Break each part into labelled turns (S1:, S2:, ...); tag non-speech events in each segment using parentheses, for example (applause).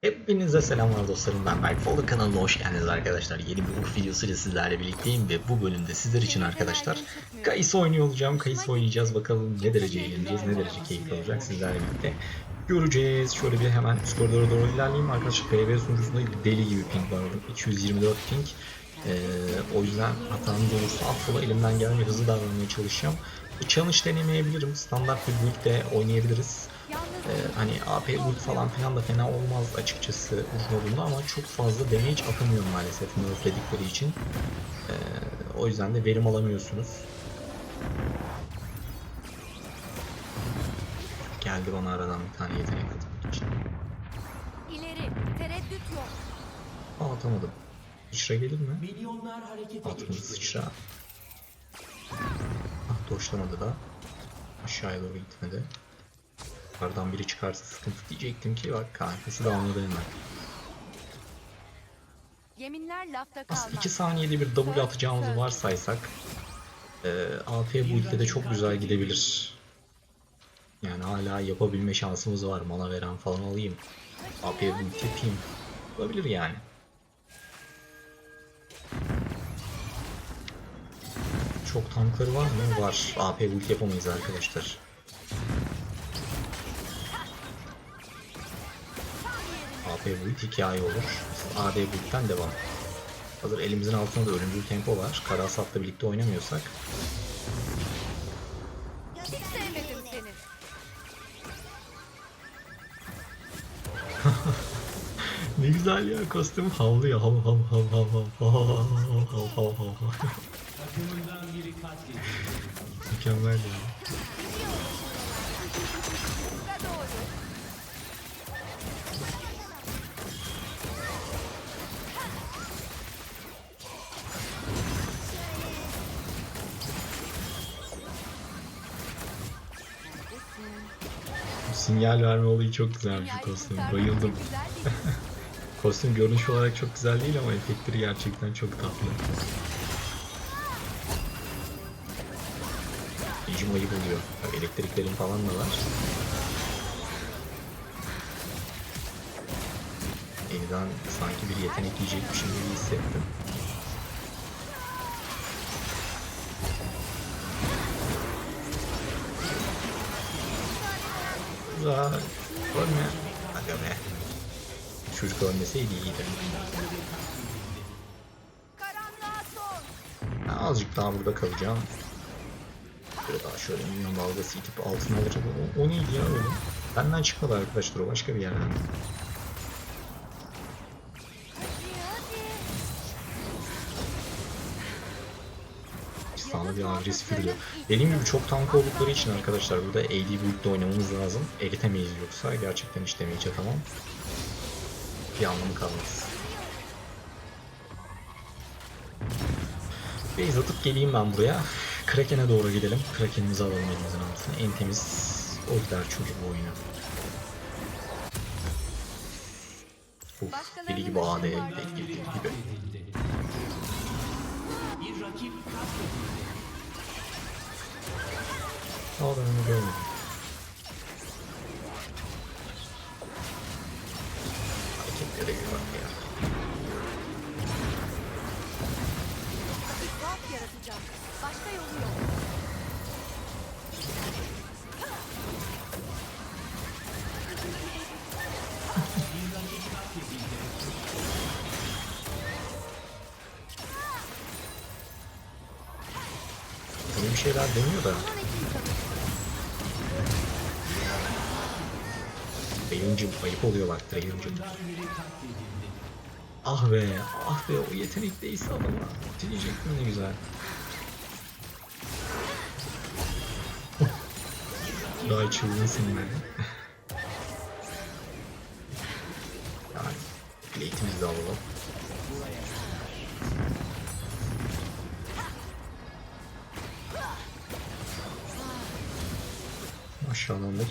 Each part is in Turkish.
S1: Hepinize selamlar dostlarım ben Berk kanalına hoş geldiniz arkadaşlar. Yeni bir Urf videosuyla sizlerle birlikteyim ve bu bölümde sizler için arkadaşlar Kayısı oynuyor olacağım. Kayısı oynayacağız bakalım ne derece eğleneceğiz, ne derece keyifli olacak sizlerle birlikte. Göreceğiz. Şöyle bir hemen üst koridora doğru ilerleyeyim. Arkadaşlar PB sunucusunda deli gibi ping var. 224 ping. Ee, o yüzden hatam olursa affola elimden geldiğince hızlı davranmaya çalışacağım. Challenge denemeyebilirim. Standart bir build oynayabiliriz. Ee, hani AP ult falan filan da fena olmaz açıkçası Urf modunda ama çok fazla damage atamıyor maalesef nerfledikleri için. Ee, o yüzden de verim alamıyorsunuz. Geldi bana aradan bir tane yetenek atmak için.
S2: İleri, tereddüt yok.
S1: Aa atamadım. Sıçra gelir mi?
S3: Milyonlar harekete
S1: Atmadı sıçra. Ah doşlamadı da. Aşağıya doğru gitmedi. Yukarıdan biri çıkarsa sıkıntı diyecektim ki bak kankası da anladı hemen.
S2: Yeminler lafta
S1: Aslında
S2: kalmaz.
S1: 2 saniyede bir W atacağımızı varsaysak e, AP build'de de çok güzel gidebilir. Yani hala yapabilme şansımız var. Mana veren falan alayım. AP build yapayım. Olabilir yani. Çok tankları var mı? Var. AP build yapamayız arkadaşlar. AP build hikaye olur. AD build'den devam. Hazır elimizin altında da ölümcül tempo var. Kara Asat'la birlikte oynamıyorsak. Ne güzel ya kostüm havlıyor hav hav hav hav hav hav hav hav hav hav. Mükemmel ya. Sinyal verme olayı çok güzelmiş bu kostüm. Bayıldım. (laughs) Kostüm görünüş olarak çok güzel değil ama efektleri gerçekten çok tatlı. İcim ayıp oluyor. Elektriklerin falan da var. Yeniden sanki bir yetenek yiyecekmişim gibi hissettim. Güzel. Ölme. Aga be. Çocuk ölmeseydi iyiydi. Ben azıcık daha burada kalacağım. Böyle daha şöyle milyon dalgası itip altına alacağım. O, o neydi ya öyle? Benden çıkmadı arkadaşlar o başka bir yerden. Agresif yürüyor. Dediğim gibi çok tank oldukları için arkadaşlar burada AD build'de oynamamız lazım. Eritemeyiz yoksa gerçekten hiç damage atamam. Bir anlamı kalmaz. Base atıp geleyim ben buraya. Kraken'e doğru gidelim. Kraken'imizi alalım elimizin altına. En temiz o gider çünkü bu oyunu. Uf, deli gibi AD beklediğim gibi.
S3: Bir rakip katledildi.
S1: Aa ben onu görmedim. Hareketlere bir bak ya.
S2: İspat yaratacağım. Başka yolu yok.
S1: Şeyler deniyor da. Beyuncum ayıp oluyor bak Beyuncum. Ah be, ah be o yetenek değilse adama. Diyecektim ne güzel. (laughs) Daha çılgınsın be.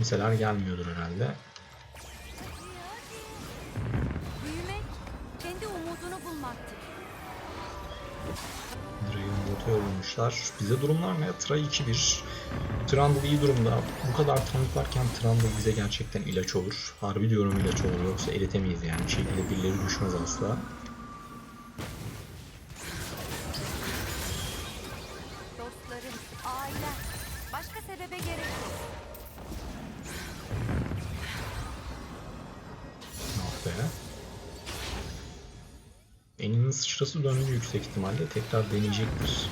S1: Kimseler gelmiyordur herhalde.
S2: Büyümek kendi umudunu bulmaktır.
S1: Dragon botu yorulmuşlar. Bize durumlar ne? Tray 2-1. Trundle iyi durumda. Bu kadar tank varken Trundle bize gerçekten ilaç olur. Harbi diyorum ilaç olur. Yoksa eritemeyiz yani. Bir şekilde birileri düşmez asla.
S2: Dostlarım, ailem. Başka sebebe gerek yok.
S1: Be. Eninin sıçrası döndü yüksek ihtimalle. Tekrar deneyecektir.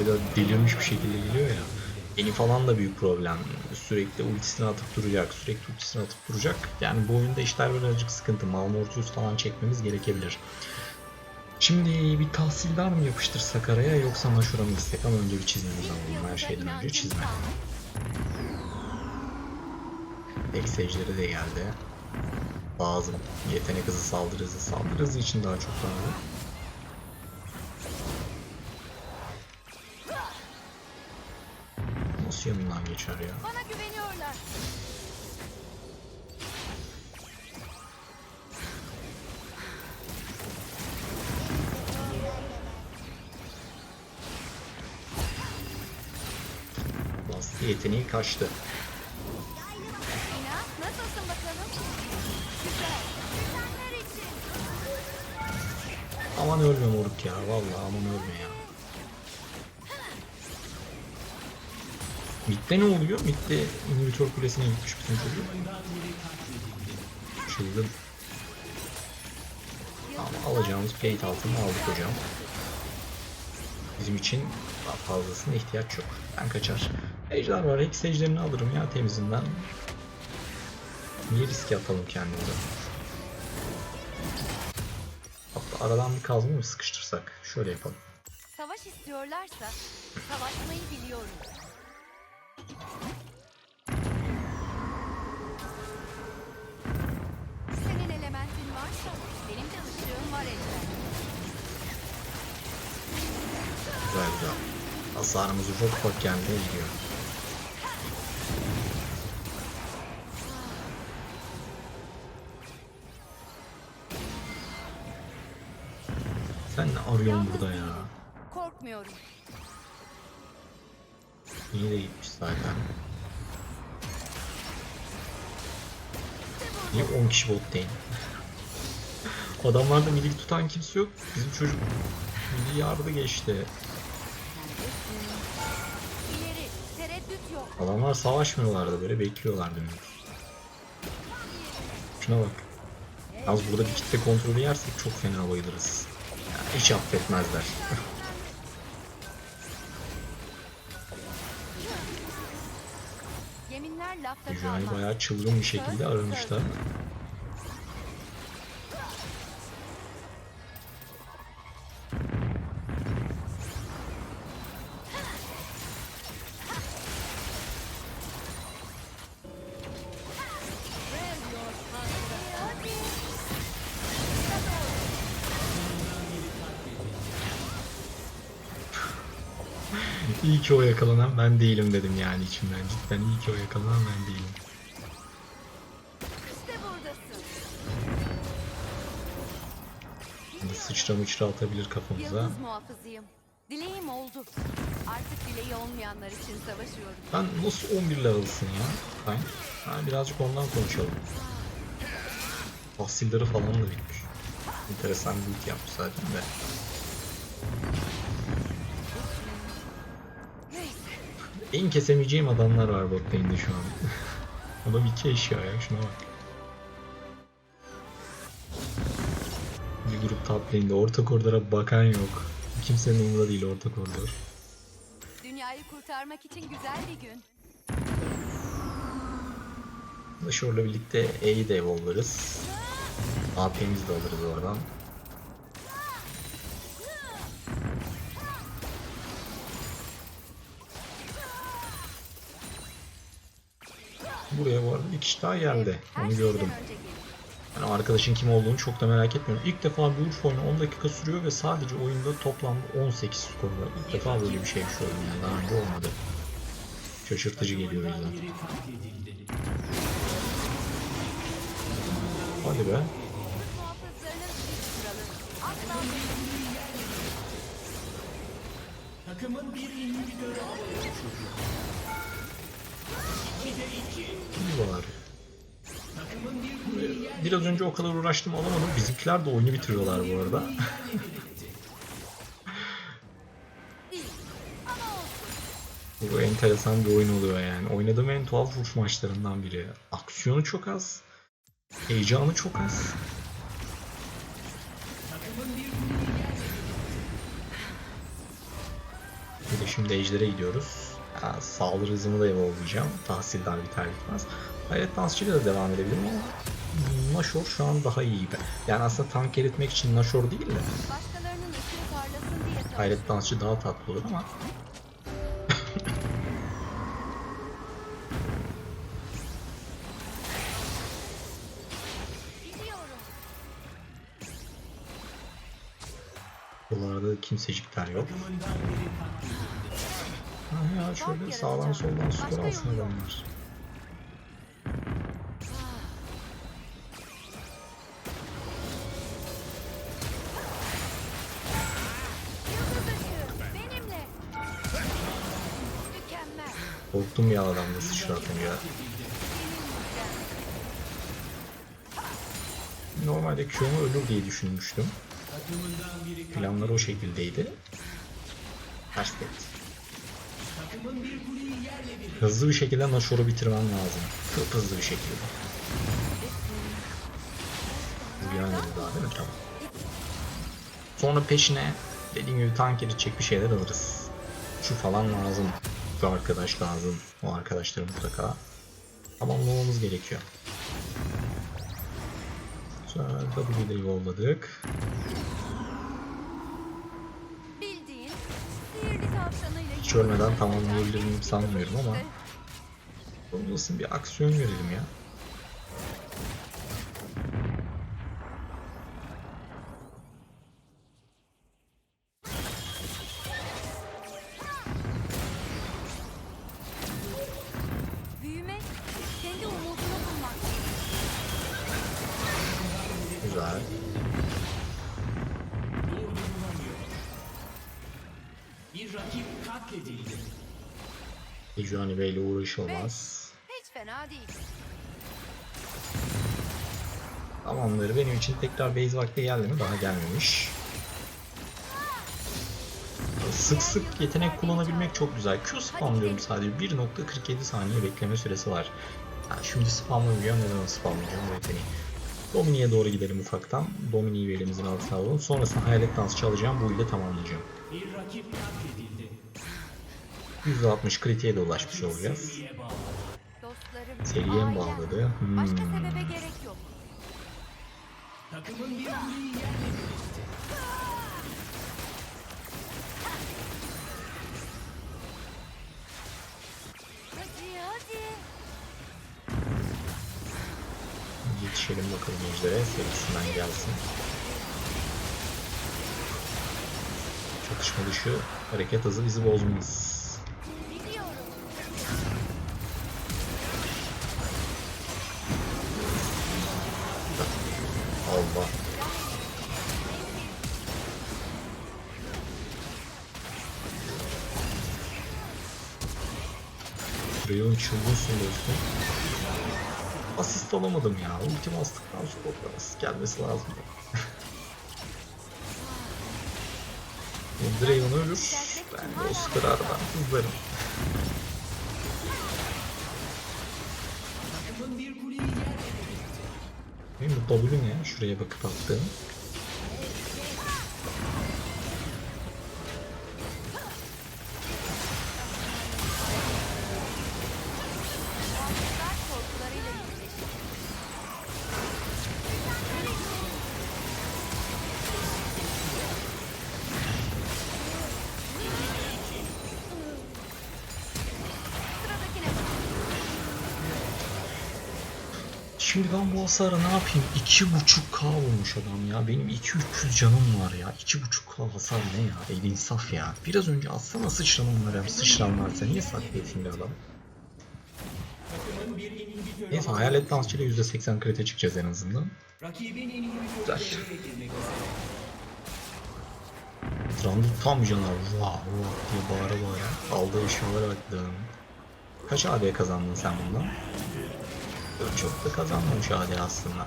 S1: Trayda delirmiş bir şekilde geliyor ya. Eni falan da büyük problem. Sürekli ultisini atıp duracak, sürekli ultisini atıp duracak. Yani bu oyunda işler birazcık sıkıntı. Malmortius falan çekmemiz gerekebilir. Şimdi bir tahsildar mı yapıştırsak araya yoksa maşura mı gitsek ama önce bir çizmemiz lazım her şeyden önce çizme. Eksage'leri de geldi. Lazım. Yetenek hızı, saldırı hızı, saldırı hızı için daha çok lazım. Nasıl yanından geçer ya?
S2: Bana güveniyorlar.
S1: Bastı yeteneği kaçtı.
S2: Nasılsın bakalım? Güzel.
S1: Aman ölme moruk ya. Vallahi aman ölme ya. Mid'de ne oluyor? Mid'de inhibitor kulesine gitmiş bizim çocuk. Çıldım. Ama alacağımız plate altını aldık hocam. Bizim için fazlasına ihtiyaç yok. Ben kaçar. Ejder var. Hex ejderini alırım ya temizinden. Niye riske atalım kendimize? Hatta aradan bir kazma mı sıkıştırsak? Şöyle yapalım.
S2: Savaş istiyorlarsa savaşmayı biliyorum.
S1: Güzel güzel. Hasarımız ufak ufak kendine gidiyor. Sen ne arıyorsun burada ya?
S2: Korkmuyorum.
S1: Niye de gitmiş zaten. Niye 10 kişi bot değil? Adamlarda milik tutan kimse yok. Bizim çocuk mili yardı geçti. Adamlar savaşmıyorlardı böyle bekliyorlardı demek. Şuna bak. Yalnız burada bir kitle kontrolü yersek çok fena bayılırız. Yani hiç affetmezler.
S2: Yeminler kalmaz.
S1: bayağı çılgın bir şekilde aramışlar. İyi ki o yakalanan ben değilim dedim yani içimden. Cidden iyi ki o yakalanan ben değilim. Şimdi sıçra mıçra atabilir kafamıza.
S2: Yıldız muhafızıyım. Dileğim oldu. Artık dileği olmayanlar için savaşıyorum.
S1: Ben nasıl 11 level'sın ya? Ben ha, birazcık ondan konuşalım. Tahsilleri falan da bitmiş. Enteresan bir yapmış zaten de. En kesemeyeceğim adamlar var bot lane'de şu an. (laughs) Adam iki eşya ya şuna bak. Bir grup top lane'de orta koridora bakan yok. Kimsenin umurunda değil orta koridor.
S2: Dünyayı kurtarmak için güzel bir gün.
S1: Nashor'la birlikte E'yi de evolverız. AP'mizi de alırız oradan. Buraya bu arada bir kişi daha geldi. Onu gördüm. Yani arkadaşın kim olduğunu çok da merak etmiyorum. İlk defa bir Urf oyunu 10 dakika sürüyor ve sadece oyunda toplamda 18 skor var. İlk defa böyle bir şey gördüm yani daha önce olmadı. Şaşırtıcı geliyor o yüzden. Hadi be.
S3: Takımın bir inhibitörü havaya uçurdu.
S1: Var. Biraz önce o kadar uğraştım alamadım. Bizimkiler de oyunu bitiriyorlar bu arada. (laughs) bu enteresan bir oyun oluyor yani. Oynadığım en tuhaf Urf maçlarından biri. Aksiyonu çok az. Heyecanı çok az. Bir de şimdi Ejder'e gidiyoruz. Ha, saldırı hızımı da evolvlayacağım. Tahsildar biter bitmez. Hayret dansçıyla da devam edebilirim ama Nashor şu an daha iyi gibi. Yani aslında tank eritmek için Nashor değil de. Hayret dansçı daha tatlı olur ama buralarda kimsecikler yok. Ha ya şöyle sağdan soldan skor alsın adamlar. Korktum ya adamda sıçratım ya. Normalde Q'mu ölür diye düşünmüştüm.
S3: Takımından biri
S1: Planlar o şekildeydi. Ters etti. Hızlı bir şekilde Nashor'u bitirmem lazım. Çok hızlı bir şekilde. Yani daha değil mi? Tamam. Sonra peşine dediğim gibi tank eritecek bir şeyler alırız. Şu falan lazım. Şu arkadaş lazım. O arkadaşları mutlaka tamamlamamız gerekiyor. Sonra W'de yolladık. Hiç ölmeden tamamlayabilir miyim sanmıyorum ama olmasın bir aksiyon görelim ya. Uğraşılmaz.
S2: Hiç fena değil.
S1: Tamamdır. Benim için tekrar base vakti geldi mi? Daha gelmemiş. Sık sık yetenek kullanabilmek çok güzel. Q spamlıyorum sadece. 1.47 saniye bekleme süresi var. Ha, şimdi spamlamıyorum. Neden spamlayacağım bu yeteneği? Dominik'e doğru gidelim ufaktan. Dominik'i bir elimizin altına alalım. Sonrasında hayalet dansı çalacağım. Bu ile tamamlayacağım.
S3: Bir rakip katledildi.
S1: %60 kritiğe de ulaşmış olacağız.
S3: Seriye
S1: mi bağladı?
S2: Başka
S1: Hmm.
S2: sebebe gerek yok.
S3: Takımın bir.
S1: Yetişelim bakalım Ejder'e. Serisinden gelsin. Çatışma dışı hareket hızı bizi bozmaz. Dostum. Asist alamadım ya. Ultim astıktan sonra asist gelmesi lazım. (laughs) Draven ölür. Ben de o
S3: bir etti.
S1: Benim bu W ne? Şuraya bakıp attığım. Şimdi ben bu hasara ne yapayım? 2.5k vurmuş adam ya. Benim 2-300 canım var ya. 2.5k hasar ne ya? El insaf ya. Biraz önce atsana sıçramam var ya. Sıçram varsa niye saklayasın bir adam? Neyse hayalet dansçıyla %80 krite çıkacağız en azından. Güzel. Trundle tam canavar. Vah vah diye bağıra bağıra. Aldığı eşyalara bak. Kaç AD kazandın sen bundan? Yok, Çok da kazanmamış AD aslında.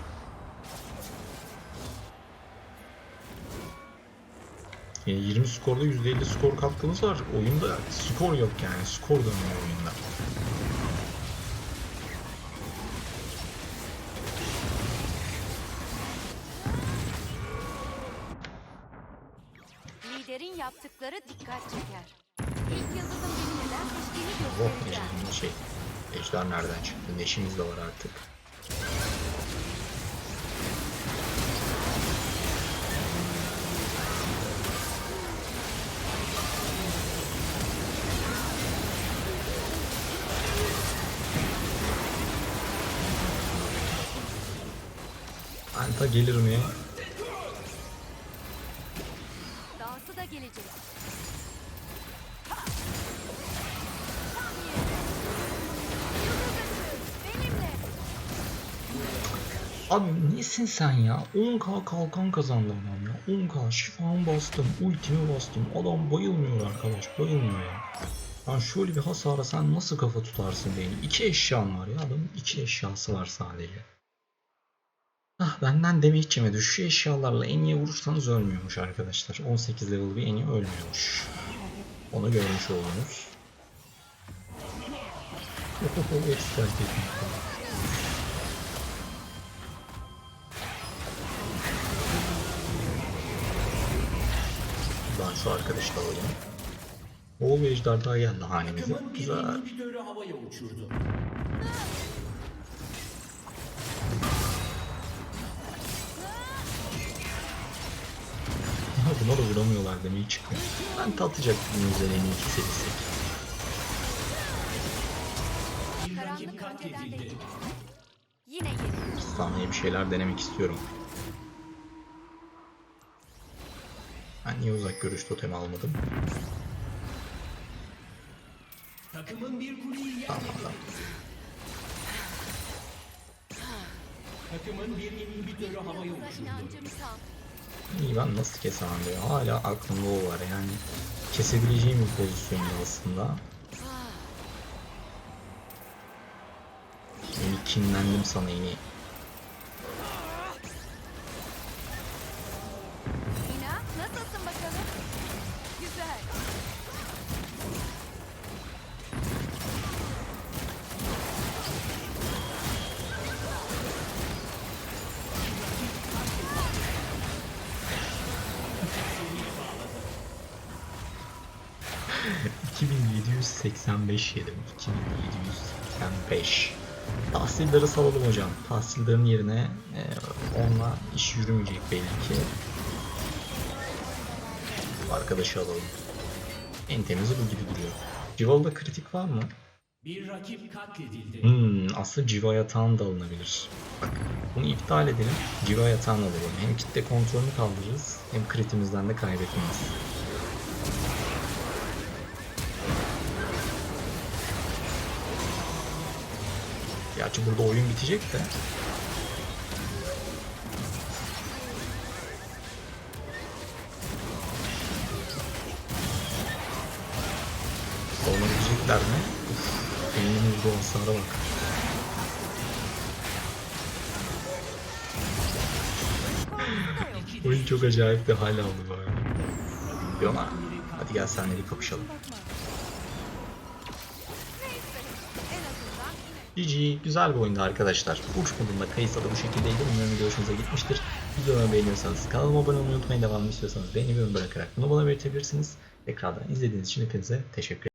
S1: Yani 20 skorda %50 skor katkımız var. Oyunda skor yok yani. Skor dönüyor oyunda.
S2: Liderin yaptıkları dikkat çeker. İlk yıldızın beni neden seçtiğini
S1: Oh
S2: göstereceğim.
S1: yani şey. Ejder nereden çıktı? Neşimiz de var artık. Anta gelir mi? Nesin sen ya? 10k kalkan kazandı adam ya. 10k şifamı bastım, ultimi bastım. Adam bayılmıyor arkadaş, bayılmıyor ya. Lan şöyle bir hasara sen nasıl kafa tutarsın beni? İki eşyan var ya adamın iki eşyası var sadece. Ah benden deme hiç yemedi. Şu eşyalarla en iyi vurursanız ölmüyormuş arkadaşlar. 18 level bir en iyi ölmüyormuş. Onu görmüş oldunuz. (laughs) Ekstra. Şu arkadaşı da alayım. Oğul ve ejder daha geldi hanemize. Güzel.
S3: inhibitörü havaya uçurdu.
S1: Ha, (laughs) Buna da vuramıyorlar demeyi çıkıyor. Ben tatacaktım üzerine iki
S3: rakip
S2: Karanlık. Yine.
S1: Sahneye bir şeyler denemek istiyorum. Ben niye uzak görüş totemi almadım?
S3: Takımın bir kuleyi yerle
S1: Tamam tamam.
S3: Takımın bir inhibitörü havaya uçurdu.
S1: İyi ben nasıl kesemem diyor. Hala aklımda o var yani. Kesebileceğim bir pozisyonda aslında. Yeni kinlendim sana yeni. 2785 yedim. 2785. Tahsilleri salalım hocam. Tahsillerin yerine e, onunla iş yürümeyecek belli ki. Arkadaşı alalım. En temizi bu gibi duruyor. Civalı'da kritik var mı?
S3: Bir rakip katledildi.
S1: Hmm, aslında civa yatağın da alınabilir. Bak bunu iptal edelim. Civa yatağını alalım. Hem kitle kontrolünü kaldırırız hem kritimizden de kaybetmeyiz. Gerçi burada oyun bitecek de. Hasara bak. Oyun çok acayip bir hal aldı bu arada. Yona, hadi gel senle bir kapışalım. GG, güzel bir oyundu arkadaşlar. Uç modunda kayısı da bu şekildeydi. Umarım video hoşunuza gitmiştir. Videomu beğeniyorsanız kanalıma abone olmayı unutmayın. Devamını istiyorsanız beğeni ve yorum bırakarak bunu bana belirtebilirsiniz. Tekrardan izlediğiniz için hepinize teşekkür ederim.